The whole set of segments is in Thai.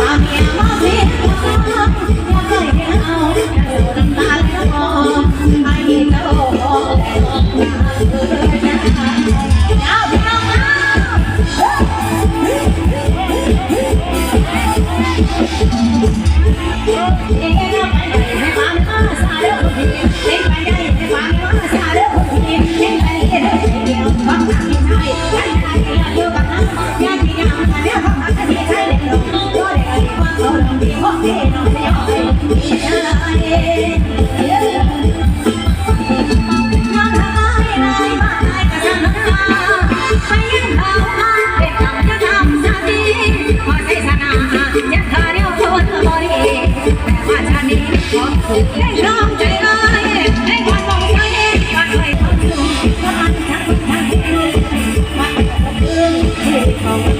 Mami, ama. come.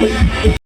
Thank you.